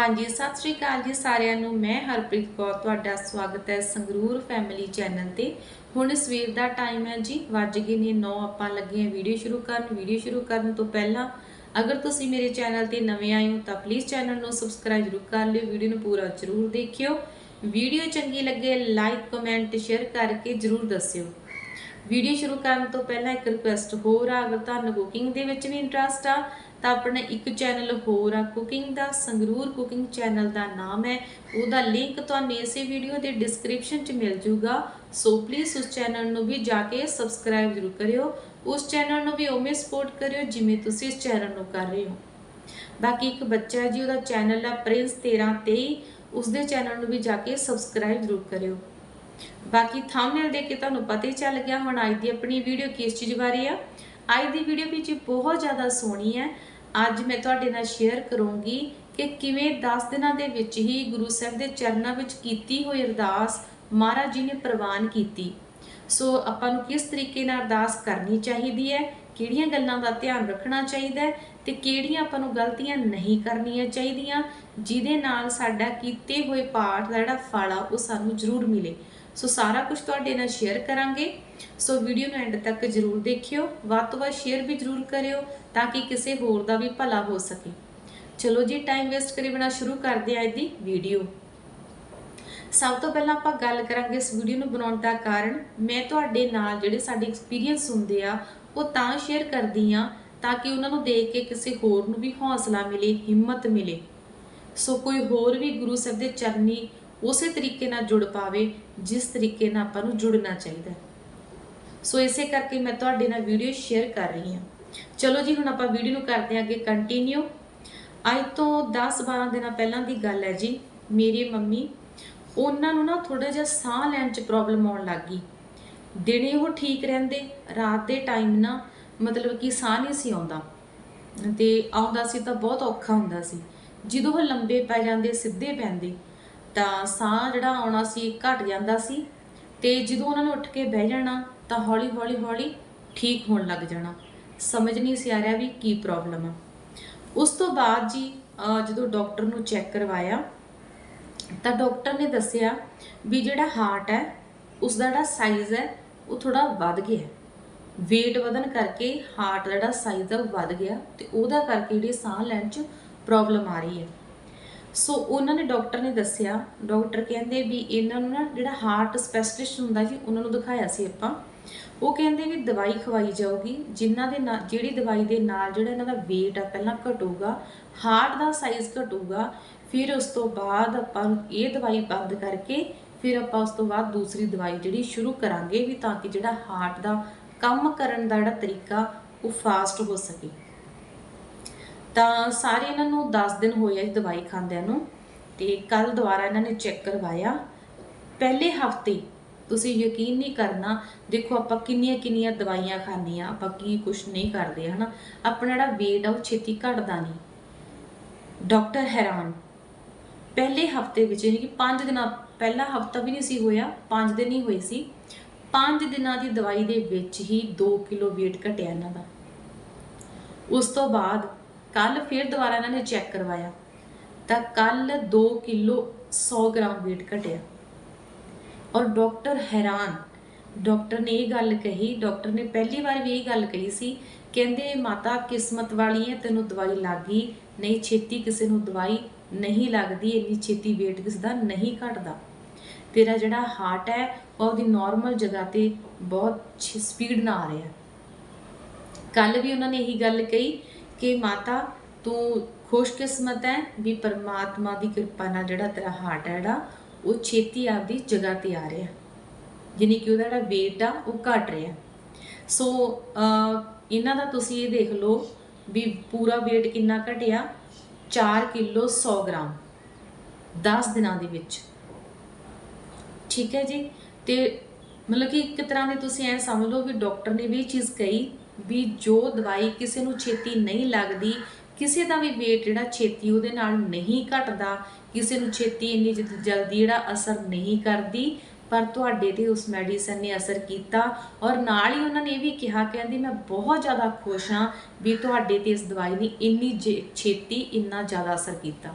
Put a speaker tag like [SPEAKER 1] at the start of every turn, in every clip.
[SPEAKER 1] ਹਾਂਜੀ, ਸਤਿ ਸ਼੍ਰੀ ਅਕਾਲ ਜੀ ਸਾਰਿਆਂ ਨੂੰ। ਮੈਂ ਹਰਪ੍ਰੀਤ ਕੌਰ, ਤੁਹਾਡਾ ਸਵਾਗਤ ਹੈ ਸੰਗਰੂਰ ਫੈਮਿਲੀ ਚੈਨਲ ਤੇ। ਹੁਣ ਸਵੇਰ ਦਾ ਟਾਈਮ ਹੈ ਜੀ, ਵੱਜ ਗਏ ਨੇ 9 ਆਪਾਂ ਲੱਗੇ ਹਾਂ ਵੀਡੀਓ ਸ਼ੁਰੂ ਕਰਨ। ਵੀਡੀਓ ਸ਼ੁਰੂ ਕਰਨ ਤੋਂ ਪਹਿਲਾਂ ਅਗਰ ਤੁਸੀਂ ਮੇਰੇ ਚੈਨਲ ਤੇ ਨਵੇਂ ਆਏ ਹੋ ਤਾਂ ਪਲੀਜ਼ ਚੈਨਲ ਨੂੰ ਸਬਸਕ੍ਰਾਈਬ ਜ਼ਰੂਰ ਕਰ ਲਿਓ ਵੀਡੀਓ ਨੂੰ ਪੂਰਾ ਜ਼ਰੂਰ ਦੇਖਿਓ। ਵੀਡੀਓ ਚੰਗੀ ਲੱਗੇ ਲਾਈਕ ਕਮੈਂਟ ਸ਼ੇਅਰ ਕਰਕੇ ਜ਼ਰੂਰ ਦੱਸਿਓ। ਵੀਡੀਓ ਸ਼ੁਰੂ ਕਰਨ ਤੋਂ ਪਹਿਲਾਂ ਇੱਕ ਰਿਕੁਐਸਟ ਹੋਰ ਆ, ਅਗਰ ਤੁਹਾਨੂੰ ਕੁਕਿੰਗ ਦੇ ਵਿੱਚ ਵੀ ਇੰਟਰਸਟ ਆ, ਤਾਂ ਆਪਣਾ ਇੱਕ ਚੈਨਲ ਹੋਰ ਆ ਕੁਕਿੰਗ ਦਾ, ਸੰਗਰੂਰ ਕੁਕਿੰਗ ਚੈਨਲ ਦਾ ਨਾਮ ਹੈ। ਉਹਦਾ ਲਿੰਕ ਤੁਹਾਨੂੰ ਇਸੇ ਵੀਡੀਓ ਦੇ ਡਿਸਕ੍ਰਿਪਸ਼ਨ 'ਚ ਮਿਲ ਜੂਗਾ ਸੋ ਪਲੀਜ਼ ਉਸ ਚੈਨਲ ਨੂੰ ਵੀ ਜਾ ਕੇ ਸਬਸਕ੍ਰਾਈਬ ਜ਼ਰੂਰ ਕਰਿਓ। ਉਸ ਚੈਨਲ ਨੂੰ ਵੀ ਉਵੇਂ ਸਪੋਰਟ ਕਰਿਓ ਜਿਵੇਂ ਤੁਸੀਂ ਇਸ ਚੈਨਲ ਨੂੰ ਕਰ ਰਹੇ ਹੋ। ਬਾਕੀ ਇੱਕ ਬੱਚਾ ਜੀ, ਉਹਦਾ ਚੈਨਲ ਆ ਪ੍ਰਿੰਸ 1323 ਉਸਦੇ ਚੈਨਲ ਨੂੰ ਵੀ ਜਾ ਕੇ ਸਬਸਕ੍ਰਾਈਬ ਜ਼ਰੂਰ ਕਰਿਓ। ਬਾਕੀ ਥੰਬਨੇਲ ਦੇ ਕੇ ਤੁਹਾਨੂੰ ਪਤਾ ਹੀ ਚੱਲ ਗਿਆ ਹੁਣ ਅੱਜ ਦੀ ਆਪਣੀ ਵੀਡੀਓ ਕਿਸ ਚੀਜ਼ ਬਾਰੇ ਆ। ਅੱਜ ਦੀ ਵੀਡੀਓ ਵਿੱਚ ਬਹੁਤ ਜ਼ਿਆਦਾ ਸੋਹਣੀ ਹੈ। ਅੱਜ ਮੈਂ ਤੁਹਾਡੇ ਨਾਲ ਸ਼ੇਅਰ ਕਰੂੰਗੀ ਕਿ ਕਿਵੇਂ 10 ਦਿਨਾਂ ਦੇ ਵਿੱਚ ਹੀ ਗੁਰੂ ਸਾਹਿਬ ਦੇ ਚਰਨਾਂ ਵਿੱਚ ਕੀਤੀ ਹੋਈ ਅਰਦਾਸ ਮਹਾਰਾਜ ਜੀ ਨੇ ਪ੍ਰਵਾਨ ਕੀਤੀ। ਸੋ ਆਪਾਂ ਨੂੰ ਕਿਸ ਤਰੀਕੇ ਨਾਲ ਅਰਦਾਸ ਕਰਨੀ ਚਾਹੀਦੀ ਹੈ, ਕਿਹੜੀਆਂ ਗੱਲਾਂ ਦਾ ਧਿਆਨ ਰੱਖਣਾ ਚਾਹੀਦਾ ਹੈ ਤੇ ਕਿਹੜੀਆਂ ਆਪਾਂ ਨੂੰ ਗਲਤੀਆਂ ਨਹੀਂ ਕਰਨੀਆਂ ਚਾਹੀਦੀਆਂ, ਜਿਹਦੇ ਨਾਲ ਸਾਡਾ ਕੀਤੇ ਹੋਏ ਪਾਠ ਦਾ ਜਿਹੜਾ ਫਲ ਆ, ਉਹ ਸਾਨੂੰ ਜ਼ਰੂਰ ਮਿਲੇ। ਸੋ ਸਾਰਾ ਕੁਝ ਤੁਹਾਡੇ ਨਾਲ ਸ਼ੇਅਰ ਕਰਾਂਗੇ। ਸੋ ਵੀਡੀਓ ਨੂੰ ਐਂਡ ਤੱਕ ਜ਼ਰੂਰ ਦੇਖਿਓ। ਵੱਧ ਤੋਂ ਵੱਧ ਸ਼ੇਅਰ ਵੀ ਜ਼ਰੂਰ ਕਰਿਓ ਤਾਂ ਕਿ ਕਿਸੇ ਹੋਰ ਦਾ ਵੀ ਭਲਾ ਹੋ ਸਕੇ। ਚਲੋ ਜੀ ਟਾਈਮ ਵੇਸਟ ਕਰੇ ਬਿਨਾ ਸ਼ੁਰੂ ਕਰਦੇ ਹਾਂ ਅੱਜ ਦੀ ਵੀਡੀਓ ਸਭ ਤੋਂ ਪਹਿਲਾਂ ਆਪਾਂ ਗੱਲ ਕਰਾਂਗੇ ਇਸ ਵੀਡੀਓ ਨੂੰ ਬਣਾਉਣ ਦਾ ਕਾਰਨ। ਮੈਂ ਤੁਹਾਡੇ ਨਾਲ ਜਿਹੜੇ ਸਾਡੇ ਐਕਸਪੀਰੀਅੰਸ ਹੁੰਦੇ ਆ, ਉਹ ਤਾਂ ਸ਼ੇਅਰ ਕਰਦੀ ਆ ਤਾਂ ਕਿ ਉਹਨਾਂ ਨੂੰ ਦੇਖ ਕੇ ਕਿਸੇ ਹੋਰ ਨੂੰ ਵੀ ਹੌਸਲਾ ਮਿਲੇ, ਹਿੰਮਤ ਮਿਲੇ। ਸੋ ਕੋਈ ਹੋਰ ਵੀ ਗੁਰੂ ਸਾਹਿਬ ਦੇ ਚਰਨੀ ਉਸੇ ਤਰੀਕੇ ਨਾਲ ਜੁੜ ਪਾਵੇ, ਜਿਸ ਤਰੀਕੇ ਨਾਲ ਆਪਾਂ ਨੂੰ ਜੁੜਨਾ ਚਾਹੀਦਾ ਹੈ। ਸੋ ਇਸੇ ਕਰਕੇ ਮੈਂ ਤੁਹਾਡੇ ਨਾਲ ਵੀਡੀਓ ਸ਼ੇਅਰ ਕਰ ਰਹੀ ਹਾਂ। ਚਲੋ ਜੀ, ਹੁਣ ਆਪਾਂ ਵੀਡੀਓ ਨੂੰ ਕਰਦੇ ਹਾਂ ਅੱਗੇ ਕੰਟੀਨਿਊ ਅੱਜ ਤੋਂ 10-12 ਦਿਨਾਂ ਪਹਿਲਾਂ ਦੀ ਗੱਲ ਹੈ ਜੀ, ਮੇਰੀ ਮੰਮੀ ਉਹਨਾਂ ਨੂੰ ਨਾ ਥੋੜਾ ਜਿਹਾ ਸਾਹ ਲੈਣ 'ਚ ਪ੍ਰੋਬਲਮ ਆਉਣ ਲੱਗ ਗਈ। ਦਿਨੇ ਉਹ ਠੀਕ ਰਹਿੰਦੇ, ਰਾਤ ਦੇ ਟਾਈਮ ਨਾ ਮਤਲਬ ਕਿ ਸਾਹ ਨਹੀਂ ਸੀ ਆਉਂਦਾ। ਤੇ ਆਉਂਦਾ ਸੀ ਤਾਂ ਬਹੁਤ ਔਖਾ ਹੁੰਦਾ ਸੀ। ਜਦੋਂ ਉਹ ਲੰਬੇ ਪੈ ਜਾਂਦੇ, ਸਿੱਧੇ ਪੈਂਦੇ ਤਾਂ ਸਾਹ ਜਿਹੜਾ ਆਉਣਾ ਸੀ ਘਟ ਜਾਂਦਾ ਸੀ ਤੇ ਜਦੋਂ ਉਹਨਾਂ ਨੇ ਉੱਠ ਕੇ ਬਹਿ ਜਾਣਾ ਤਾਂ ਹੌਲੀ ਹੌਲੀ ਹੌਲੀ ਠੀਕ ਹੋਣ ਲੱਗ ਜਾਣਾ। ਸਮਝ ਨਹੀਂ ਸੀ ਆ ਰਿਹਾ ਵੀ ਕੀ ਪ੍ਰੋਬਲਮ ਆ। ਉਸ ਤੋਂ ਬਾਅਦ ਜੀ ਜਦੋਂ ਡਾਕਟਰ ਨੂੰ ਚੈੱਕ ਕਰਵਾਇਆ ਤਾਂ ਡਾਕਟਰ ਨੇ ਦੱਸਿਆ ਵੀ ਜਿਹੜਾ ਹਾਰਟ ਹੈ, ਉਸ ਦਾ ਜਿਹੜਾ ਸਾਈਜ਼ ਹੈ, ਉਹ ਥੋੜਾ ਵੱਧ ਗਿਆ। ਹੈ weight ਵਧਣ ਕਰਕੇ ਹਾਰਟ ਦਾ ਜਿਹੜਾ ਸਾਈਜ਼ ਹੈ, ਉਹ ਵੱਧ ਗਿਆ ਤੇ ਉਹਦਾ ਕਰਕੇ ਜਿਹੜੀ ਸਾਹ ਲੈਣ 'ਚ ਪ੍ਰੋਬਲਮ ਆ ਰਹੀ ਹੈ। ਸੋ ਉਹਨਾਂ ਨੇ ਡਾਕਟਰ ਨੇ ਦੱਸਿਆ ਡਾਕਟਰ ਕਹਿੰਦੇ ਵੀ ਇਹਨਾਂ ਨੂੰ ਨਾ ਜਿਹੜਾ ਹਾਰਟ ਸਪੈਸ਼ਲਿਸਟ ਹੁੰਦਾ ਜੀ, ਉਹਨਾਂ ਨੂੰ ਦਿਖਾਇਆ ਸੀ ਆਪਾਂ। ਉਹ ਕਹਿੰਦੇ ਵੀ ਦਵਾਈ ਖਵਾਈ ਜਾਊਗੀ, ਜਿਨ੍ਹਾਂ ਦੇ ਨਾਲ ਜਿਹੜੀ ਦਵਾਈ ਦੇ ਨਾਲ ਜਿਹੜਾ ਇਹਨਾਂ ਦਾ weight ਆ, ਪਹਿਲਾਂ ਘਟੂਗਾ ਹਾਰਟ ਦਾ ਸਾਈਜ਼ ਘਟੂਗਾ, ਫਿਰ ਉਸ ਤੋਂ ਬਾਅਦ ਆਪਾਂ ਇਹ ਦਵਾਈ ਬੰਦ ਕਰਕੇ, ਫਿਰ ਆਪਾਂ ਉਸ ਤੋਂ ਬਾਅਦ ਦੂਸਰੀ ਦਵਾਈ ਜਿਹੜੀ ਸ਼ੁਰੂ ਕਰਾਂਗੇ ਵੀ ਤਾਂ ਕਿ ਜਿਹੜਾ ਹਾਰਟ ਦਾ ਕੰਮ ਕਰਨ ਦਾ ਜਿਹੜਾ ਤਰੀਕਾ ਉਹ ਫਾਸਟ ਹੋ ਸਕੇ। ਤਾਂ ਸਾਰੇ ਇਹਨਾਂ ਨੂੰ 10 ਦਿਨ ਹੋਏ ਆ ਇਸ ਦਵਾਈ ਖਾਂਦਿਆਂ ਨੂੰ ਤੇ ਕੱਲ ਦੁਬਾਰਾ ਇਹਨਾਂ ਨੇ ਚੈੱਕ ਕਰਵਾਇਆ। ਪਹਿਲੇ ਹਫ਼ਤੇ ਤੁਸੀਂ ਯਕੀਨ ਨਹੀਂ ਕਰਨਾ, ਦੇਖੋ ਆਪਾਂ ਕਿੰਨੀਆਂ ਕਿੰਨੀਆਂ ਦਵਾਈਆਂ ਖਾਂਦੇ ਖਾਂਦੀਆਂ, ਆਪਾਂ ਕੀ ਕੁਝ ਨਹੀਂ ਕਰਦੇ, ਹਨਾ? ਆਪਣਾ ਜਿਹੜਾ weight ਆ ਉਹ ਛੇਤੀ ਘਟਦਾ ਨਹੀਂ। ਡਾਕਟਰ ਹੈਰਾਨ। ਪਹਿਲੇ ਹਫ਼ਤੇ ਵਿੱਚ ਯਾਨੀ ਕਿ 5 ਦਿਨਾਂ, ਪਹਿਲਾ ਹਫਤਾ ਵੀ ਨਹੀਂ ਸੀ ਹੋਇਆ 5 ਦਿਨ ਹੀ ਹੋਏ ਸੀ। 5 ਦਿਨਾਂ ਦੀ ਦਵਾਈ ਦੇ ਵਿੱਚ ਹੀ 2 ਕਿਲੋ weight ਘਟਿਆ ਇਹਨਾਂ ਦਾ। ਉਸ ਤੋਂ ਬਾਅਦ ਕੱਲ ਫਿਰ ਦੁਬਾਰਾ ਇਹਨਾਂ ਨੇ ਚੈੱਕ ਕਰਵਾਇਆ, ਤਾਂ ਕੱਲ 2 ਕਿਲੋ 100 ਗ੍ਰਾਮ weight ਘਟਿਆ। ਔਰ ਡਾਕਟਰ ਹੈਰਾਨ, ਡਾਕਟਰ ਨੇ ਇਹ ਗੱਲ ਕਹੀ, ਡਾਕਟਰ ਨੇ ਪਹਿਲੀ ਵਾਰ ਵੀ ਇਹ ਗੱਲ ਕਹੀ ਸੀ, ਕਹਿੰਦੇ ਮਾਤਾ ਕਿਸਮਤ ਵਾਲੀ ਹੈ, ਤੈਨੂੰ ਦਵਾਈ ਲੱਗ ਗਈ ਨਹੀਂ ਛੇਤੀ ਕਿਸੇ ਨੂੰ ਦਵਾਈ ਨਹੀਂ ਲੱਗਦੀ, ਇੰਨੀ ਛੇਤੀ weight ਕਿਸੇ ਦਾ ਨਹੀਂ ਘਟਦਾ। ਤੇਰਾ ਜਿਹੜਾ ਹਾਰਟ ਹੈ, ਉਹ ਉਹਦੀ ਨਾਰਮਲ ਜਗ੍ਹਾ ਤੇ ਬਹੁਤ ਸਪੀਡ ਨਾਲ ਆ ਰਿਹਾ। ਕੱਲ ਵੀ ਉਹਨਾਂ ਨੇ ਇਹੀ ਗੱਲ ਕਹੀ ਕਿ ਮਾਤਾ, ਤੂੰ ਖੁਸ਼ਕਿਸਮਤ ਹੈ ਵੀ ਪਰਮਾਤਮਾ ਦੀ ਕਿਰਪਾ ਨਾਲ ਜਿਹੜਾ ਤੇਰਾ ਹਾਰਟ ਹੈ ਜਿਹੜਾ, ਉਹ ਛੇਤੀ ਆਪਦੀ ਜਗ੍ਹਾ ਤੇ ਆ ਰਿਹਾ। ਜਿਨੀ ਕਿ ਉਹਦਾ ਜਿਹੜਾ weight ਆ, ਉਹ ਘਟ ਰਿਹਾ। ਸੋ ਇਹਨਾਂ ਦਾ ਤੁਸੀਂ ਇਹ ਦੇਖ ਲਓ ਵੀ ਪੂਰਾ weight ਕਿੰਨਾ ਘਟਿਆ? 4 ਕਿਲੋ 100 ਗ੍ਰਾਮ। 10 ਦਿਨਾਂ ਦੇ ਵਿੱਚ। ਠੀਕ ਹੈ ਜੀ? ਤੇ ਮਤਲਬ ਕਿ ਇੱਕ ਤਰ੍ਹਾਂ ਦੇ ਤੁਸੀਂ ਐ ਸਮਝ ਲਓ ਵੀ ਡਾਕਟਰ ਨੇ ਵੀ ਇਹ ਚੀਜ਼ ਕਹੀ ਵੀ ਜੋ ਦਵਾਈ ਕਿਸੇ ਨੂੰ ਛੇਤੀ ਨਹੀਂ ਲੱਗਦੀ, ਕਿਸੇ ਦਾ ਵੀ weight ਜਿਹੜਾ ਛੇਤੀ ਉਹਦੇ ਨਾਲ ਨਹੀਂ ਘਟਦਾ, ਕਿਸੇ ਨੂੰ ਛੇਤੀ ਇੰਨੀ ਜਲ- ਜਲਦੀ ਜਿਹੜਾ ਅਸਰ ਨਹੀਂ ਕਰਦੀ, ਪਰ ਤੁਹਾਡੇ ਤੇ ਉਸ ਮੈਡੀਸਨ ਨੇ ਅਸਰ ਕੀਤਾ ਔਰ ਨਾਲ ਹੀ ਉਹਨਾਂ ਨੇ ਇਹ ਵੀ ਕਿਹਾ, ਕਹਿੰਦੀ ਮੈਂ ਬਹੁਤ ਜ਼ਿਆਦਾ ਖੁਸ਼ ਹਾਂ ਵੀ ਤੁਹਾਡੇ ਤੇ ਇਸ ਦਵਾਈ ਨੇ ਇੰਨੀ ਜੇ- ਛੇਤੀ ਇੰਨਾ ਜ਼ਿਆਦਾ ਅਸਰ ਕੀਤਾ।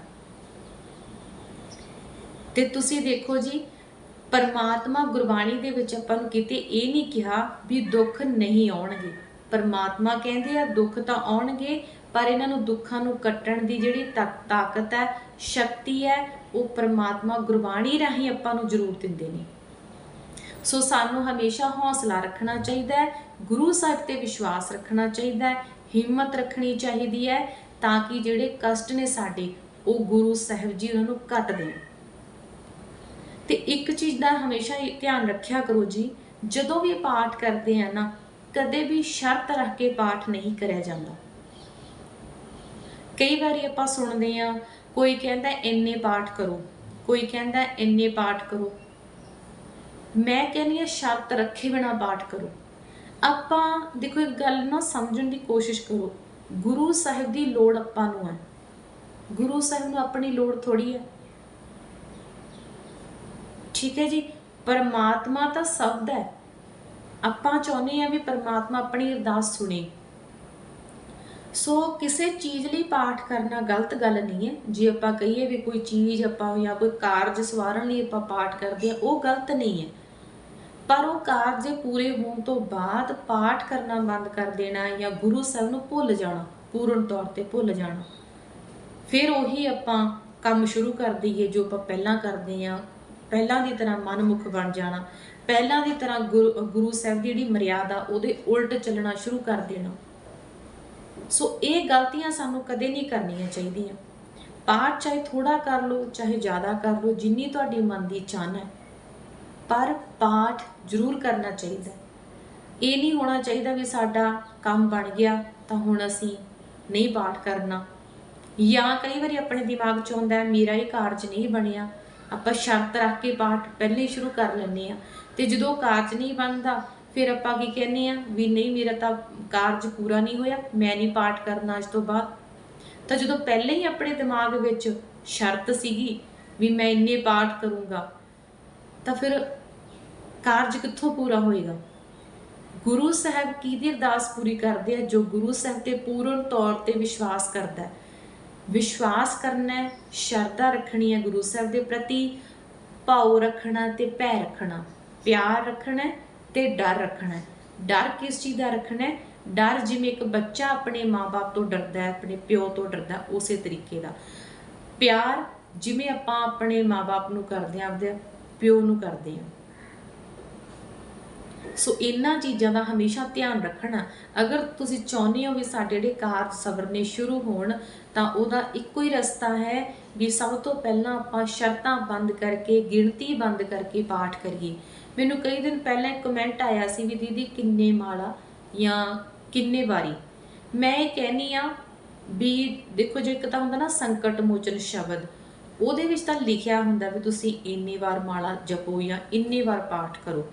[SPEAKER 1] ਤੇ ਤੁਸੀਂ ਦੇਖੋ ਜੀ, ਪਰਮਾਤਮਾ ਗੁਰਬਾਣੀ ਦੇ ਵਿੱਚ ਆਪਾਂ ਨੂੰ ਕਿਤੇ ਇਹ ਨਹੀਂ ਕਿਹਾ ਵੀ ਦੁੱਖ ਨਹੀਂ ਆਉਣਗੇ। ਪਰਮਾਤਮਾ ਕਹਿੰਦੇ ਆ, ਦੁੱਖ ਤਾਂ ਆਉਣਗੇ, ਪਰ ਇਹਨਾਂ ਨੂੰ ਦੁੱਖਾਂ ਨੂੰ ਕੱਟਣ ਦੀ ਜਿਹੜੀ ਤਾਕਤ ਹੈ, ਸ਼ਕਤੀ ਹੈ, ਉਹ ਪਰਮਾਤਮਾ ਗੁਰਬਾਣੀ ਰਾਹੀਂ ਆਪਾਂ ਨੂੰ ਜ਼ਰੂਰ ਦਿੰਦੇ ਨੇ। ਸੋ ਸਾਨੂੰ ਹਮੇਸ਼ਾ ਹੌਸਲਾ ਰੱਖਣਾ ਚਾਹੀਦਾ ਹੈ, ਗੁਰੂ ਸਾਹਿਬ ਤੇ ਵਿਸ਼ਵਾਸ ਰੱਖਣਾ ਚਾਹੀਦਾ ਹੈ, ਹਿੰਮਤ ਰੱਖਣੀ ਚਾਹੀਦੀ ਹੈ, ਤਾਂ ਕਿ ਜਿਹੜੇ ਕਸ਼ਟ ਨੇ ਸਾਡੇ, ਉਹ ਗੁਰੂ ਸਾਹਿਬ ਜੀ ਉਹਨਾਂ ਨੂੰ ਕੱਟ ਦੇਣ। ਤੇ ਇੱਕ ਚੀਜ਼ ਦਾ ਹਮੇਸ਼ਾ ਧਿਆਨ ਰੱਖਿਆ ਕਰੋ ਜੀ, ਜਦੋਂ ਵੀ ਪਾਠ ਕਰਦੇ ਆ ਨਾ ਕਦੇ ਵੀ ਸ਼ਰਤ ਰੱਖ ਕੇ ਪਾਠ ਨਹੀਂ ਕਰਿਆ ਜਾਂਦਾ। ਕਈ ਵਾਰੀ ਆਪਾਂ ਸੁਣਦੇ ਆ ਕੋਈ ਕਹਿੰਦਾ ਇੰਨੇ ਪਾਠ ਕਰੋ, ਕੋਈ ਕਹਿੰਦਾ ਇੰਨੇ ਪਾਠ ਕਰੋ। ਮੈਂ ਕਹਿੰਦੀ ਆ ਸ਼ਰਤ ਰੱਖੇ ਬਿਨਾ ਪਾਠ ਕਰੋ। ਆਪਾਂ ਦੇਖੋ, ਇੱਕ ਗੱਲ ਨਾ ਸਮਝਣ ਦੀ ਕੋਸ਼ਿਸ਼ ਕਰੋ। ਗੁਰੂ ਸਾਹਿਬ ਦੀ ਲੋੜ ਆਪਾਂ ਨੂੰ ਹੈ। ਗੁਰੂ ਸਾਹਿਬ ਨੂੰ ਆਪਣੀ ਲੋੜ ਥੋੜੀ ਹੈ। ਠੀਕ ਹੈ ਜੀ? ਪਰਮਾਤਮਾ ਤਾਂ ਸ਼ਬਦ ਹੈ। ਆਪਾਂ ਚਾਹੁੰਦੇ ਆ ਵੀ ਪਰਮਾਤਮਾ ਆਪਣੀ ਅਰਦਾਸ ਸੁਣੇ। ਸੋ ਕਿਸੇ ਚੀਜ਼ ਲਈ ਪਾਠ ਕਰਨਾ ਗਲਤ ਗੱਲ ਨਹੀਂ ਹੈ। ਜੇ ਆਪਾਂ ਕਹੀਏ ਵੀ ਕੋਈ ਚੀਜ਼ ਆਪਾਂ ਜਾਂ ਕੋਈ ਕਾਰਜ ਸਵਾਰਨ ਲਈ ਆਪਾਂ ਪਾਠ ਕਰਦੇ ਆ ਉਹ ਗਲਤ ਨਹੀਂ ਹੈ। ਪਰ ਉਹ ਕਾਰਜ ਪੂਰੇ ਹੋਣ ਤੋਂ ਬਾਅਦ ਪਾਠ ਕਰਨਾ ਬੰਦ ਕਰ ਦੇਣਾ ਜਾਂ ਗੁਰੂ ਸਾਹਿਬ ਨੂੰ ਭੁੱਲ ਜਾਣਾ, ਪੂਰਨ ਤੌਰ ਤੇ ਭੁੱਲ ਜਾਣਾ। ਫਿਰ ਉਹੀ ਆਪਾਂ ਕੰਮ ਸ਼ੁਰੂ ਕਰ ਦਈਏ ਜੋ ਆਪਾਂ ਪਹਿਲਾਂ ਕਰਦੇ ਆ ਪਹਿਲਾਂ ਦੀ ਤਰ੍ਹਾਂ ਮਨਮੁਖ ਬਣ ਜਾਣਾ। ਪਹਿਲਾਂ ਦੀ ਤਰ੍ਹਾਂ ਗੁਰੂ ਗੁਰੂ ਸਾਹਿਬ ਦੀ ਜਿਹੜੀ ਮਰਿਆਦਾ, ਉਹਦੇ ਉਲਟ ਚੱਲਣਾ ਸ਼ੁਰੂ ਕਰ ਦੇਣਾ। ਸੋ ਇਹ ਗਲਤੀਆਂ ਸਾਨੂੰ ਕਦੇ ਨਹੀਂ ਕਰਨੀਆਂ ਚਾਹੀਦੀਆਂ। ਪਾਠ ਚਾਹੇ ਥੋੜਾ ਕਰ ਲਓ, ਚਾਹੇ ਜ਼ਿਆਦਾ ਕਰ ਲਓ, ਜਿੰਨੀ ਤੁਹਾਡੀ ਮਨ ਦੀ ਚਾਹਨਾ ਹੈ। ਪਰ ਪਾਠ ਜ਼ਰੂਰ ਕਰਨਾ ਚਾਹੀਦਾ ਇਹ ਨਹੀਂ ਹੋਣਾ ਚਾਹੀਦਾ ਵੀ ਸਾਡਾ ਕੰਮ ਬਣ ਗਿਆ, ਤਾਂ ਹੁਣ ਅਸੀਂ ਨਹੀਂ ਪਾਠ ਕਰਨਾ। ਜਾਂ ਕਈ ਵਾਰੀ ਆਪਣੇ ਦਿਮਾਗ 'ਚ ਆਉਂਦਾ ਮੇਰਾ ਇਹ ਕਾਰਜ ਨਹੀਂ ਬਣਿਆ। ਆਪਾਂ ਸ਼ਰਤ ਰੱਖ ਕੇ ਪਾਠ ਪਹਿਲੇ ਹੀ ਸ਼ੁਰੂ ਕਰ ਲੈਂਦੇ ਆ ਤੇ ਜਦੋਂ ਕਾਰਜ ਨਹੀਂ ਬਣਦਾ, ਫਿਰ ਆਪਾਂ ਕੀ ਕਹਿੰਦੇ ਆ ਵੀ ਨਹੀਂ, ਮੇਰਾ ਤਾਂ ਕਾਰਜ ਪੂਰਾ ਨਹੀਂ ਹੋਇਆ, ਮੈਂ ਨਹੀਂ ਪਾਠ ਕਰਨਾ ਅੱਜ ਤੋਂ ਬਾਅਦ। ਤਾਂ ਜਦੋਂ ਪਹਿਲਾਂ ਹੀ ਆਪਣੇ ਦਿਮਾਗ ਵਿੱਚ ਸ਼ਰਤ ਸੀਗੀ ਵੀ ਮੈਂ ਇੰਨੇ ਪਾਠ ਕਰੂੰਗਾ, ਤਾਂ ਫਿਰ ਕਾਰਜ ਕਿੱਥੋਂ ਪੂਰਾ ਹੋਏਗਾ? ਗੁਰੂ ਸਾਹਿਬ ਕਿਹਦੀ ਅਰਦਾਸ ਪੂਰੀ ਕਰਦੇ ਆ, ਜੋ ਗੁਰੂ ਸਾਹਿਬ ਤੇ ਪੂਰਨ ਤੌਰ ਤੇ ਵਿਸ਼ਵਾਸ ਕਰਦਾ ਹੈ? ਵਿਸ਼ਵਾਸ ਕਰਨਾ ਸ਼ਰਧਾ ਰੱਖਣੀ ਹੈ ਗੁਰੂ ਸਾਹਿਬ ਦੇ ਪ੍ਰਤੀ, ਭਾਉ ਰੱਖਣਾ ਤੇ ਭੈ ਰੱਖਣਾ। ਪਿਆਰ ਰੱਖਣਾ ਤੇ ਡਰ ਰੱਖਣਾ ਡਰ ਕਿਸ ਚੀਜ਼ ਦਾ ਰੱਖਣਾ ਡਰ ਜਿਵੇਂ ਇੱਕ ਬੱਚਾ ਆਪਣੇ ਮਾਪੇ ਤੋਂ ਡਰਦਾ ਹੈ ਆਪਣੇ ਪਿਓ ਤੋਂ ਡਰਦਾ ਹੈ, ਉਸੇ ਤਰੀਕੇ ਦਾ। ਪਿਆਰ ਜਿਵੇਂ ਆਪਾਂ ਆਪਣੇ ਮਾਪੇ ਨੂੰ ਕਰਦੇ ਹਾਂ ਆਪਦੇ ਪਿਓ ਨੂੰ ਕਰਦੇ ਹਾਂ। ਸੋ ਇਹਨਾਂ ਚੀਜ਼ਾਂ ਦਾ ਹਮੇਸ਼ਾ ਧਿਆਨ ਰੱਖਣਾ। ਅਗਰ ਤੁਸੀਂ ਚਾਹੁੰਦੇ ਹੋ ਵੀ ਸਾਡੇ ਜਿਹੜੇ ਕਾਰਜ ਸਵਰਨੇ ਸ਼ੁਰੂ ਹੋਣ ਤਾਂ ਉਹਦਾ ਇੱਕੋ ਹੀ ਰਸਤਾ ਹੈ ਵੀ ਸਭ ਤੋਂ ਪਹਿਲਾਂ ਆਪਾਂ ਸ਼ਰਤਾਂ ਬੰਦ ਕਰਕੇ ਗਿਣਤੀ ਬੰਦ ਕਰਕੇ ਪਾਠ ਕਰੀਏ। ਮੈਨੂੰ ਕਈ ਦਿਨ ਪਹਿਲਾਂ ਇੱਕ ਕਮੈਂਟ ਆਇਆ ਸੀ ਵੀ ਦੀਦੀ ਕਿੰਨੇ ਮਾਲਾ ਜਾਂ ਕਿੰਨੇ ਵਾਰੀ। ਮੈਂ ਇਹ ਕਹਿਨੀ ਆ ਵੀ ਦੇਖੋ ਜੇ ਇੱਕ ਤਾਂ ਹੁੰਦਾ ਨਾ ਸੰਕਟ ਮੋਚਨ ਸ਼ਬਦ, ਉਹਦੇ ਵਿੱਚ ਤਾਂ ਲਿਖਿਆ ਹੁੰਦਾ ਵੀ ਤੁਸੀਂ ਇੰਨੀ ਵਾਰ ਮਾਲਾ ਜਪੋ ਜਾਂ ਇੰਨੀ ਵਾਰ ਪਾਠ ਕਰੋ,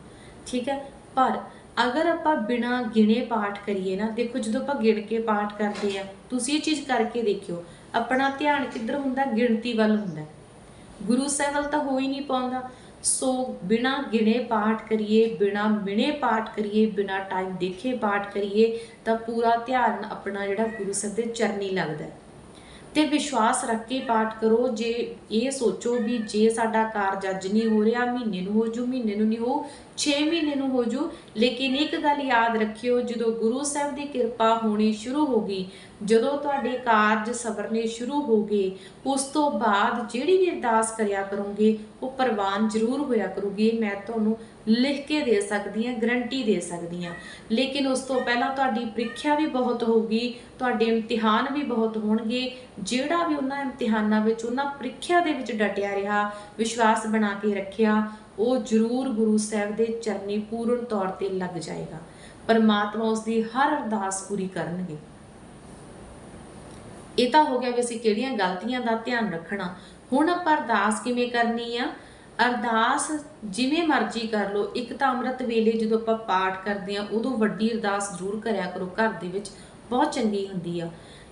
[SPEAKER 1] ਠੀਕ ਹੈ? ਪਰ ਅਗਰ ਆਪਾਂ ਬਿਨਾ ਗਿਣੇ ਪਾਠ ਕਰੀਏ ਨਾ, ਦੇਖੋ ਜਦੋਂ ਆਪਾਂ ਗਿਣ ਕੇ ਪਾਠ ਕਰਦੇ ਆ ਤੁਸੀਂ ਇਹ ਚੀਜ਼ ਕਰਕੇ ਦੇਖਿਓ, ਆਪਣਾ ਧਿਆਨ ਕਿੱਧਰ ਹੁੰਦਾ? ਗਿਣਤੀ ਵੱਲ ਹੁੰਦਾ। ਗੁਰੂ ਸਾਹਿਬ ਵੱਲ ਤਾਂ ਹੋ ਹੀ ਨਹੀਂ ਪਾਉਂਦਾ। ਸੋ ਬਿਨਾ ਗਿਣੇ ਪਾਠ ਕਰੀਏ, ਬਿਨਾ ਮਿਣੇ ਪਾਠ ਕਰੀਏ, ਬਿਨਾ ਟਾਈਮ ਦੇਖੇ ਪਾਠ ਕਰੀਏ, ਤਾਂ ਪੂਰਾ ਧਿਆਨ ਆਪਣਾ ਜਿਹੜਾ ਗੁਰੂ ਸਾਹਿਬ ਦੇ ਚਰਨੀ ਲੱਗਦਾ ਹੈ। ਤੇ ਵਿਸ਼ਵਾਸ ਰੱਖ ਕੇ ਪਾਠ ਕਰੋ। ਜੇ ਇਹ ਸੋਚੋ ਵੀ ਜੇ ਸਾਡਾ ਕਾਰਜ ਅੱਜ ਨਹੀਂ ਹੋ ਰਿਹਾ, ਮਹੀਨੇ ਨੂੰ ਹੋ ਜੂ, ਮਹੀਨੇ ਨੂੰ ਨਹੀਂ ਹੋ 6 ਮਹੀਨੇ ਨੂੰ ਹੋ ਜੂ, ਲੇਕਿਨ ਇੱਕ ਗੱਲ ਯਾਦ ਰੱਖਿਓ, ਜਦੋਂ ਗੁਰੂ ਸਾਹਿਬ ਦੀ ਕਿਰਪਾ ਹੋਣੀ ਸ਼ੁਰੂ ਹੋ ਗਈ, ਜਦੋਂ ਤੁਹਾਡੇ ਕਾਰਜ ਸਵਰਨੇ ਸ਼ੁਰੂ ਹੋ ਗਏ, ਉਸ ਤੋਂ ਬਾਅਦ ਜਿਹੜੀ ਵੀ ਅਰਦਾਸ ਕਰਿਆ ਕਰੋਗੇ, ਉਹ ਪ੍ਰਵਾਨ ਜ਼ਰੂਰ ਹੋਇਆ ਕਰੂਗੀ। ਮੈਂ ਤੁਹਾਨੂੰ ਲਿਖ ਕੇ ਦੇ ਸਕਦੀ ਹਾਂ ਗਰੰਟੀ ਦੇ ਸਕਦੀ ਹਾਂ ਲੇਕਿਨ ਉਸ ਤੋਂ ਪਹਿਲਾਂ ਤੁਹਾਡੀ ਪ੍ਰੀਖਿਆ ਵੀ ਬਹੁਤ ਹੋਊਗੀ, ਤੁਹਾਡੇ ਇਮਤਿਹਾਨ ਵੀ ਬਹੁਤ ਹੋਣਗੇ। ਜਿਹੜਾ ਵੀ ਉਹਨਾਂ ਇਮਤਿਹਾਨਾਂ ਵਿੱਚ, ਉਹਨਾਂ ਪ੍ਰੀਖਿਆ ਦੇ ਵਿੱਚ ਡਟਿਆ ਰਿਹਾ, ਵਿਸ਼ਵਾਸ ਬਣਾ ਕੇ ਰੱਖਿਆ, ਉਹ ਜ਼ਰੂਰ ਗੁਰੂ ਸਾਹਿਬ ਦੇ ਚਰਨੀ ਪੂਰਨ ਤੌਰ ਤੇ ਲੱਗ ਜਾਏਗਾ। ਪਰਮਾਤਮਾ ਉਸ ਦੀ ਹਰ ਅਰਦਾਸ ਪੂਰੀ ਕਰਨਗੇ। ਇਹ ਤਾਂ ਹੋ ਗਿਆ ਵੀ ਅਸੀਂ ਕਿਹੜੀਆਂ ਗਲਤੀਆਂ ਦਾ ਧਿਆਨ ਰੱਖਣਾ। ਹੁਣ ਆਪਾਂ ਅਰਦਾਸ ਕਿਵੇਂ ਕਰਨੀ ਆ? ਅਰਦਾਸ ਜਿਵੇਂ ਮਰਜ਼ੀ ਕਰ ਲਓ, ਇੱਕ ਤਾਂ ਅੰਮ੍ਰਿਤ ਵੇਲੇ ਜਦੋਂ ਆਪਾਂ ਪਾਠ ਕਰਦੇ ਆ ਉਦੋਂ ਵੱਡੀ ਅਰਦਾਸ ਜ਼ਰੂਰ ਕਰਿਆ ਕਰੋ, ਘਰ ਦੇ ਵਿੱਚ ਬਹੁਤ ਚੰਗੀ ਹੁੰਦੀ ਆ।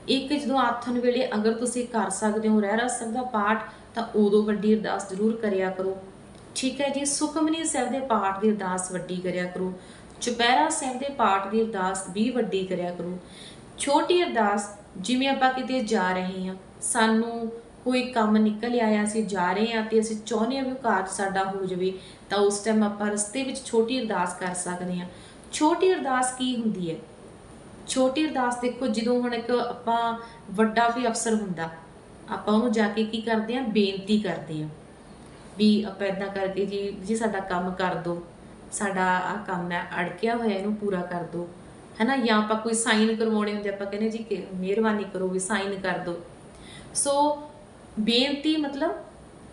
[SPEAKER 1] ਇੱਕ ਜਦੋਂ ਆਥਨ ਵੇਲੇ ਅਗਰ ਤੁਸੀਂ ਕਰ ਸਕਦੇ ਹੋ ਰਹਿ ਰਸ ਦਾ ਪਾਠ, ਤਾਂ ਉਦੋਂ ਵੱਡੀ ਅਰਦਾਸ ਜ਼ਰੂਰ ਕਰਿਆ ਕਰੋ। ਠੀਕ ਹੈ ਜੀ, ਸੁਖਮਨੀ ਸਾਹਿਬ ਦੇ ਪਾਠ ਦੀ ਅਰਦਾਸ ਵੱਡੀ ਕਰਿਆ ਕਰੋ। ਚੁਪਹਿਰਾ ਸਾਹਿਬ ਦੇ ਪਾਠ ਦੀ ਅਰਦਾਸ ਵੀ ਵੱਡੀ ਕਰਿਆ ਕਰੋ। ਛੋਟੀ ਅਰਦਾਸ ਜਿਵੇਂ ਆਪਾਂ ਕਿਤੇ ਜਾ ਰਹੇ ਹਾਂ, ਸਾਨੂੰ ਕੋਈ ਕੰਮ ਨਿਕਲ ਆਇਆ, ਅਸੀਂ ਜਾ ਰਹੇ ਹਾਂ ਤੇ ਅਸੀਂ ਚਾਹੁੰਦੇ ਹਾਂ ਵੀ ਉਹ ਕਾਰਜ ਸਾਡਾ ਹੋ ਜਾਵੇ, ਤਾਂ ਉਸ ਟਾਈਮ ਆਪਾਂ ਰਸਤੇ ਵਿੱਚ ਛੋਟੀ ਅਰਦਾਸ ਕਰ ਸਕਦੇ ਹਾਂ। ਛੋਟੀ ਅਰਦਾਸ ਕੀ ਹੁੰਦੀ ਹੈ? ਛੋਟੀ ਅਰਦਾਸ ਦੇਖੋ, ਜਦੋਂ ਹੁਣ ਇੱਕ ਆਪਾਂ ਵੱਡਾ ਵੀ ਅਫਸਰ ਹੁੰਦਾ, ਆਪਾਂ ਉਹਨੂੰ ਜਾ ਕੇ ਕੀ ਕਰਦੇ ਹਾਂ? ਬੇਨਤੀ ਕਰਦੇ ਹਾਂ ਵੀ ਆਪਾਂ ਇਦਾਂ ਕਰਕੇ ਜੀ ਜੀ ਸਾਡਾ ਕੰਮ ਕਰ ਦਿਓ, ਸਾਡਾ ਆ ਕੰਮ ਹੈ, ਅੜਕਿਆ ਹੋਇਆ ਇਹਨੂੰ ਪੂਰਾ ਕਰ ਦਿਓ, ਹੈਨਾ? ਜਾਂ ਆਪਾਂ ਕੋਈ ਸਾਈਨ ਕਰਵਾਉਣੇ ਹੁੰਦੇ, ਆਪਾਂ ਕਹਿੰਦੇ ਜੀ ਮਿਹਰਬਾਨੀ ਕਰੋ ਵੀ ਸਾਈਨ ਕਰ ਦਿਓ। ਸੋ ਬੇਨਤੀ ਮਤਲਬ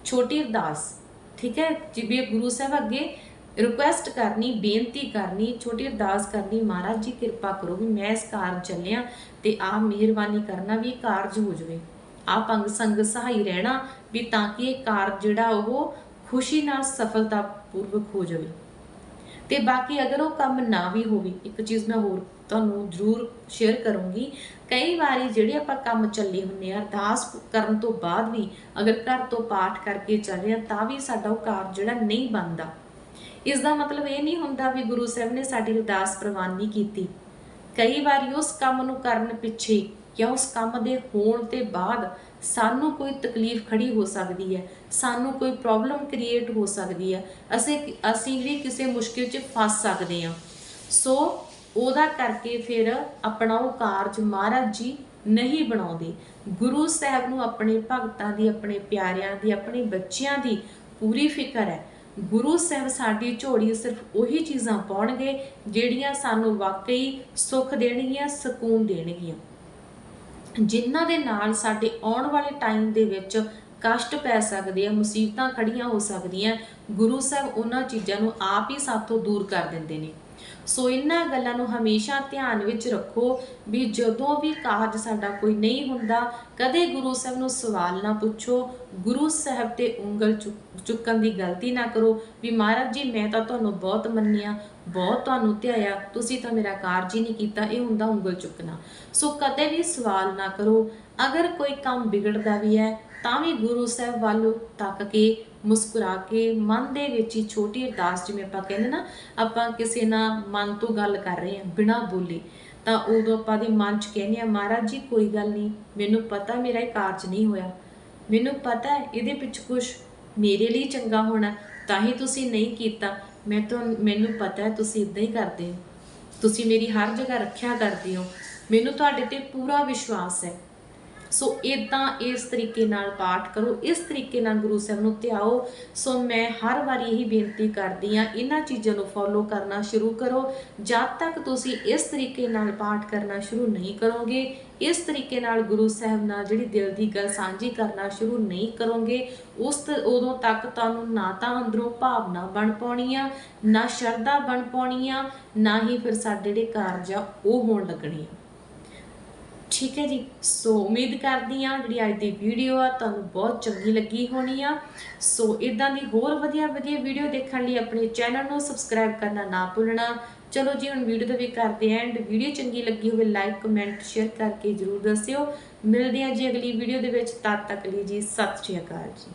[SPEAKER 1] ਛੋਟੀ ਅਰਦਾਸ, ਠੀਕ ਹੈ? ਜਿਵੇਂ ਗੁਰੂ ਸਾਹਿਬ ਅੱਗੇ ਰਿਕੁਐਸਟ ਕਰਨੀ, ਬੇਨਤੀ ਕਰਨੀ, ਛੋਟੀ ਅਰਦਾਸ ਕਰਨੀ, ਮਹਾਰਾਜ ਜੀ ਕਿਰਪਾ ਕਰੋ ਵੀ ਮੈਂ ਇਸ ਕਾਰਜ ਚੱਲਿਆ ਤੇ ਆਪ ਮਿਹਰਬਾਨੀ ਕਰਨਾ ਵੀ ਇਹ ਕਾਰਜ ਹੋ ਜਾਵੇ। ਆਪ ਅੰਗ ਸੰਗ ਸਹਾਈ ਰਹਿਣਾ ਵੀ ਤਾਂ ਕਿ ਇਹ ਕਾਰਜ ਜਿਹੜਾ ਉਹ ਖੁਸ਼ੀ ਨਾਲ ਸਫਲਤਾ ਪੂਰਵਕ ਹੋ ਜਾਵੇ। ਤੇ ਬਾਕੀ ਅਗਰ ਉਹ ਕੰਮ ਨਾ ਵੀ ਹੋਵੇ, ਇੱਕ ਚੀਜ਼ ਮੈਂ ਹੋਰ ਤੁਹਾਨੂੰ ਜ਼ਰੂਰ ਸ਼ੇਅਰ ਕਰੂੰਗੀ। ਕਈ ਵਾਰੀ ਜਿਹੜੇ ਆਪਾਂ ਕੰਮ ਚੱਲੇ ਹੁੰਨੇ ਆ, ਅਰਦਾਸ ਕਰਨ ਤੋਂ ਬਾਅਦ ਵੀ ਅਗਰ ਘਰ ਤੋਂ ਪਾਠ ਕਰਕੇ ਚੱਲ ਰਹੇ ਤਾਂ ਵੀ ਸਾਡਾ ਉਹ ਕਾਰਜ ਜਿਹੜਾ ਨਹੀਂ ਬਣਦਾ। ਇਸ ਦਾ ਮਤਲਬ ਇਹ ਨਹੀਂ ਹੁੰਦਾ ਵੀ ਗੁਰੂ ਸਾਹਿਬ ਨੇ ਸਾਡੀ ਅਰਦਾਸ ਪ੍ਰਵਾਨ ਨਹੀਂ ਕੀਤੀ। ਕਈ ਵਾਰੀ ਉਸ ਕੰਮ ਨੂੰ ਕਰਨ ਪਿੱਛੇ ਜਾਂ ਉਸ ਕੰਮ ਦੇ ਹੋਣ ਤੇ ਬਾਅਦ ਸਾਨੂੰ ਕੋਈ ਤਕਲੀਫ ਖੜੀ ਹੋ ਸਕਦੀ ਹੈ, ਸਾਨੂੰ ਕੋਈ ਪ੍ਰੋਬਲਮ ਕ੍ਰੀਏਟ ਹੋ ਸਕਦੀ ਹੈ। ਅਸੀਂ ਅਸੀਂ ਵੀ ਕਿਸੇ ਮੁਸ਼ਕਿਲ 'ਚ ਫਸ ਸਕਦੇ ਹਾਂ। ਸੋ ਉਹਦਾ ਕਰਕੇ ਫਿਰ ਆਪਣਾ ਉਹ ਕਾਰਜ ਮਹਾਰਾਜ ਜੀ ਨਹੀਂ ਬਣਾਉਂਦੇ। ਗੁਰੂ ਸਾਹਿਬ ਨੂੰ ਆਪਣੇ ਭਗਤਾਂ ਦੀ, ਆਪਣੇ ਪਿਆਰਿਆਂ ਦੀ, ਆਪਣੇ ਬੱਚਿਆਂ ਦੀ ਪੂਰੀ ਫਿਕਰ ਹੈ। ਗੁਰੂ ਸਾਹਿਬ ਸਾਡੀ ਝੋਲੀ ਸਿਰਫ ਉਹੀ ਚੀਜ਼ਾਂ ਪਾਉਣਗੇ ਜਿਹੜੀਆਂ ਸਾਨੂੰ ਵਾਕਈ ਸੁੱਖ ਦੇਣਗੀਆਂ, ਸਕੂਨ ਦੇਣਗੀਆਂ। ਜਿਨ੍ਹਾਂ ਦੇ ਨਾਲ ਸਾਡੇ ਆਉਣ ਵਾਲੇ ਟਾਈਮ ਦੇ ਵਿੱਚ ਕਸ਼ਟ ਪੈ ਸਕਦੇ ਆ, ਮੁਸੀਬਤਾਂ ਖੜੀਆਂ ਹੋ ਸਕਦੀਆਂ, ਗੁਰੂ ਸਾਹਿਬ ਉਹਨਾਂ ਚੀਜ਼ਾਂ ਨੂੰ ਆਪ ਹੀ ਸਾਥੋਂ ਦੂਰ ਕਰ ਦਿੰਦੇ ਨੇ। ਸੋ ਇਹਨਾਂ ਗੱਲਾਂ ਨੂੰ ਹਮੇਸ਼ਾ ਧਿਆਨ ਵਿੱਚ ਰੱਖੋ ਵੀ ਜਦੋਂ ਵੀ ਕਾਰਜ ਸਾਡਾ ਕੋਈ ਨਹੀਂ ਹੁੰਦਾ, ਕਦੇ ਗੁਰੂ ਸਾਹਿਬ ਨੂੰ ਸਵਾਲ ਨਾ ਪੁੱਛੋ, ਗੁਰੂ ਸਾਹਿਬ ਤੇ ਉਂਗਲ ਚੁੱਕ- ਚੁੱਕਣ ਦੀ ਗਲਤੀ ਨਾ ਕਰੋ ਵੀ ਮਹਾਰਾਜ ਜੀ, ਮੈਂ ਤਾਂ ਤੁਹਾਨੂੰ ਬਹੁਤ ਮੰਨਿਆ, ਬਹੁਤ ਤੁਹਾਨੂੰ ਧਿਆਇਆ, ਤੁਸੀਂ ਤਾਂ ਮੇਰਾ ਕਾਰਜ ਹੀ ਨਹੀਂ ਕੀਤਾ, ਇਹ ਹੁੰਦਾ ਉਂਗਲ ਚੁੱਕਣਾ। ਸੋ ਕਦੇ ਵੀ ਸਵਾਲ ਨਾ ਕਰੋ, ਅਗਰ ਕੋਈ ਕੰਮ ਵਿਗੜਦਾ ਵੀ ਹੈ ਤਾਂ ਵੀ ਗੁਰੂ ਸਾਹਿਬ ਵੱਲ ਤੱਕ ਕੇ ਮੁਸਕਰਾ ਕੇ ਮਨ ਦੇ ਵਿੱਚ ਹੀ ਛੋਟੀ ਅਰਦਾਸ ਜਿਵੇਂ ਆਪਾਂ ਕਹਿੰਦੇ ਨਾ, ਆਪਾਂ ਕਿਸੇ ਨਾਲ ਮਨ ਤੋਂ ਗੱਲ ਕਰ ਰਹੇ ਹਾਂ, ਬਿਨਾਂ ਬੋਲੇ, ਤਾਂ ਉਦੋਂ ਆਪਾਂ ਦੇ ਮਨ 'ਚ ਕਹਿੰਦੇ ਆ ਮਹਾਰਾਜ ਜੀ, ਕੋਈ ਗੱਲ ਨਹੀਂ, ਮੈਨੂੰ ਪਤਾ ਮੇਰਾ ਇਹ ਕਾਰਜ ਨਹੀਂ ਹੋਇਆ। ਮੈਨੂੰ ਪਤਾ ਹੈ ਇਹਦੇ ਪਿੱਛੇ ਕੁਝ ਮੇਰੇ ਲਈ ਚੰਗਾ ਹੋਣਾ, ਤਾਂ ਹੀ ਤੁਸੀਂ ਨਹੀਂ ਕੀਤਾ। ਮੈਂ ਤਾਂ, ਮੈਨੂੰ ਪਤਾ ਹੈ ਤੁਸੀਂ ਇਦਾਂ ਹੀ ਕਰਦੇ ਹੋ। ਤੁਸੀਂ ਮੇਰੀ ਹਰ ਜਗ੍ਹਾ ਰੱਖਿਆ ਕਰਦੇ ਹੋ। ਮੈਨੂੰ ਤੁਹਾਡੇ ਤੇ ਪੂਰਾ ਵਿਸ਼ਵਾਸ ਹੈ। ਸੋ ਇਦਾਂ ਇਸ ਤਰੀਕੇ ਨਾਲ ਪਾਠ ਕਰੋ, ਇਸ ਤਰੀਕੇ ਨਾਲ ਗੁਰੂ ਸਾਹਿਬ ਨੂੰ ਧਿਆਓ। ਸੋ ਮੈਂ ਹਰ ਵਾਰੀ ਇਹੀ ਬੇਨਤੀ ਕਰਦੀ ਆ ਇਹਨਾਂ ਚੀਜ਼ਾਂ ਨੂੰ ਫੋਲੋ ਕਰਨਾ ਸ਼ੁਰੂ ਕਰੋ। ਜਦ ਤੱਕ ਤੁਸੀਂ ਇਸ ਤਰੀਕੇ ਨਾਲ ਪਾਠ ਕਰਨਾ ਸ਼ੁਰੂ ਨਹੀਂ ਕਰੋਗੇ, ਇਸ ਤਰੀਕੇ ਨਾਲ ਗੁਰੂ ਸਾਹਿਬ ਨਾਲ ਜਿਹੜੀ ਦਿਲ ਦੀ ਗੱਲ ਸਾਂਝੀ ਕਰਨਾ ਸ਼ੁਰੂ ਨਹੀਂ ਕਰੋਗੇ, ਉਸ ਉਦੋਂ ਤੱਕ ਤੁਹਾਨੂੰ ਨਾ ਤਾਂ ਅੰਦਰੋਂ ਭਾਵਨਾ ਬਣ ਪਾਉਣੀ ਆ, ਨਾ ਸ਼ਰਧਾ ਬਣ ਪਾਉਣੀ ਆ, ਨਾ ਹੀ ਫਿਰ ਸਾਡੇ ਜਿਹੜੇ ਕਾਰਜ ਆ, ਉਹ ਹੋਣ ਲੱਗਣੇ ਆ। ਠੀਕ ਹੈ ਜੀ। ਸੋ ਉਮੀਦ ਕਰਦੀ ਆ ਜਿਹੜੀ ਅੱਜ ਦੀ ਵੀਡੀਓ ਆ ਤੁਹਾਨੂੰ ਬਹੁਤ ਚੰਗੀ ਲੱਗੀ ਹੋਣੀ ਆ। ਸੋ ਇਦਾਂ ਦੀ ਹੋਰ ਵਧੀਆ ਵਧੀਆ ਵੀਡੀਓ ਦੇਖਣ ਲਈ ਆਪਣੇ ਚੈਨਲ ਨੂੰ ਸਬਸਕ੍ਰਾਈਬ ਕਰਨਾ ਨਾ ਭੁੱਲਣਾ। ਚਲੋ ਜੀ, ਹੁਣ ਵੀਡੀਓ ਦਾ ਵੀ ਕਰਦੇ ਆਂ ਐਂਡ ਵੀਡੀਓ ਚੰਗੀ ਲੱਗੀ ਹੋਵੇ ਲਾਈਕ ਕਮੈਂਟ ਸ਼ੇਅਰ ਕਰਕੇ ਜਰੂਰ ਦੱਸਿਓ। ਮਿਲਦੇ ਹਾਂ ਜੀ ਅਗਲੀ ਵੀਡੀਓ ਦੇ ਵਿੱਚ। ਤਦ ਤੱਕ ਲਈ ਜੀ, ਸਤਿ ਸ਼੍ਰੀ ਅਕਾਲ ਜੀ।